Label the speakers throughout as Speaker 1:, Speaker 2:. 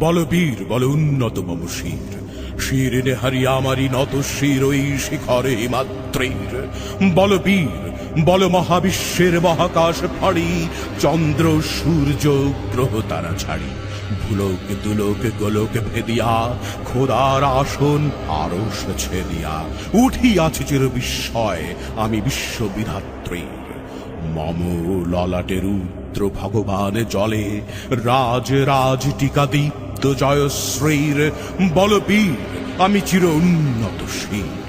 Speaker 1: বল বীর বল উন্নত মম শির। শির নেহারি আমারই নত শির ওই শিখরে মাত্রের। বলবীর বল মহাবিশ্বের মহাকাশ ফাড়ি, চন্দ্র, সূর্য, গ্রহ তারা ছাড়ি। ভুলোক, দুলোক, গোলোক ভেদিয়া, খোদার আসন আরশ ছেদিয়া উঠিয়াছে চির বিস্ময় আমি বিশ্ববিধাত্রীর মম ললাটে রুদ্র ভগবান জলে, রাজ রাজ টিকা দীপ্ত জয়শ্রীর বলবীর, আমি চির উন্নত শীর।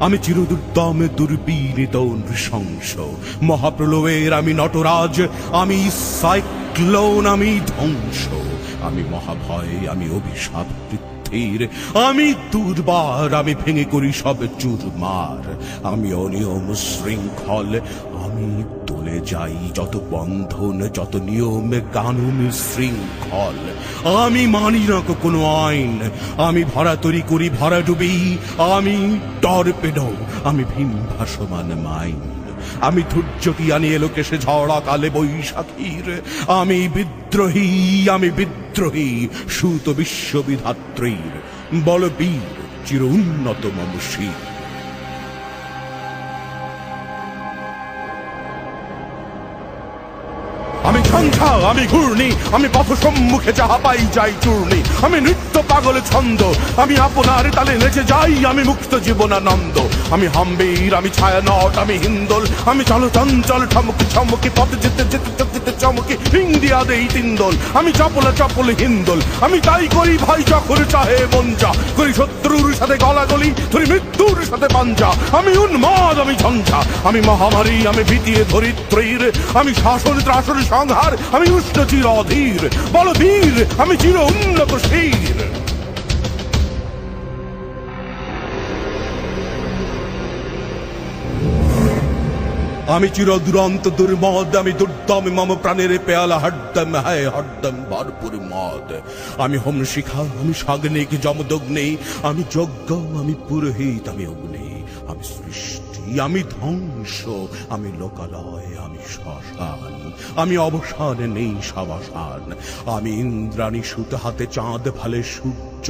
Speaker 1: আমি চিরদুর্দম দুর্বীরিত নৃশংস, মহাপ্রলয়ের আমি নটরাজ, আমি সাইক্লোন, আমি ধ্বংস, আমি মহাভয়, আমি অভিশাপ পৃথিবীর আমি দুর্বার আমি ভেঙে করি সব চুরমার আমি অনিয়ম শৃঙ্খল, আমি তোলে যাই যত বন্ধন, যত নিয়ম কানুন শৃঙ্খল। আমি মানি না কোনো আইন। আমি ভরা তরি করি, ভরা ডুবি। আমি টর্পেডো, আমি ভীম ভাসমান মাইন। আমি ধৈর্যটি আনি এলোকে সে ঝড়া কালে বৈশাখীর। আমি বিদ্রোহী আমি বিদ্রোহী, সুত বিশ্ববিধাত্রীর, বলবীর, চির উন্নত মম আমি ঝঞ্ঝা, আমি ঘূর্ণি, আমি পথ সম্মুখে যাহা পাই যাই চূর্ণি। আমি নৃত্য পাগল ছন্দ। আমি আপনার তালে নেচে যাই, আমি মুক্ত জীবনানন্দ। আমি হাম্বির, আমি ছায়া নট আমি হিন্দোল। আমি চলো চঞ্চল, ঠমকি ছমকি পথ যেতে যেতে যেতে চমকি, ইন্ডিয়া দেই তিন্দোল আমি চপল চপল হিন্দোল। আমি তাই করি ভাই, যখন চাহে যা করি শত্রুর সাথে গলা গলাগলি, ধরি মৃত্যুর সাথে পাঞ্জা। আমি উন্মাদ, আমি ঝঞ্ঝা। আমি মহামারী, আমি ভীতিয়ে ধরিত্রীর। আমি শাসন ত্রাসন সংহার, আমি উষ্ণ চির অধীর। বলবীর, আমি চির উন্নত আমি চির দুরন্ত দুর্মদ, আমি দুর্দম, মম প্রাণের পেয়ালা হরদম, হায় হরদম, ভরপুর মদ। আমি হোম শিখা আমি সাগ্নিক, যমদগ্নি, আমি যজ্ঞ, আমি পুরোহিত, আমি অগ্নি, আমি সৃষ্টি। আমি ধ্বংস, আমি লোকালয়, আমি শ্মশান, আমি অবসান নেই সাবাসান। আমি ইন্দ্রাণী সুত হাতে চাঁদ ফালে সূর্য,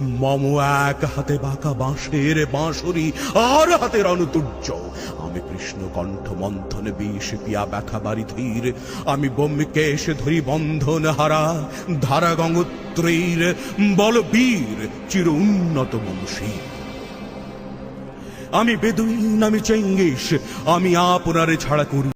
Speaker 1: মম এক হাতে বাঁকা বাঁশের বাঁশরি, আর হাতে রণতুর্য। আমি কৃষ্ণ কণ্ঠ মন্থন বিষ পিয়া ব্যথা বাড়ি ধীর, আমি বোমকেশ ধরি বন্ধন হারা ধারা গঙ্গোত্রীর বলবীর, চির উন্নত মনসীর আমি বেদুইন আমি চেঙ্গিস আমি আপনারে ছাড়া করি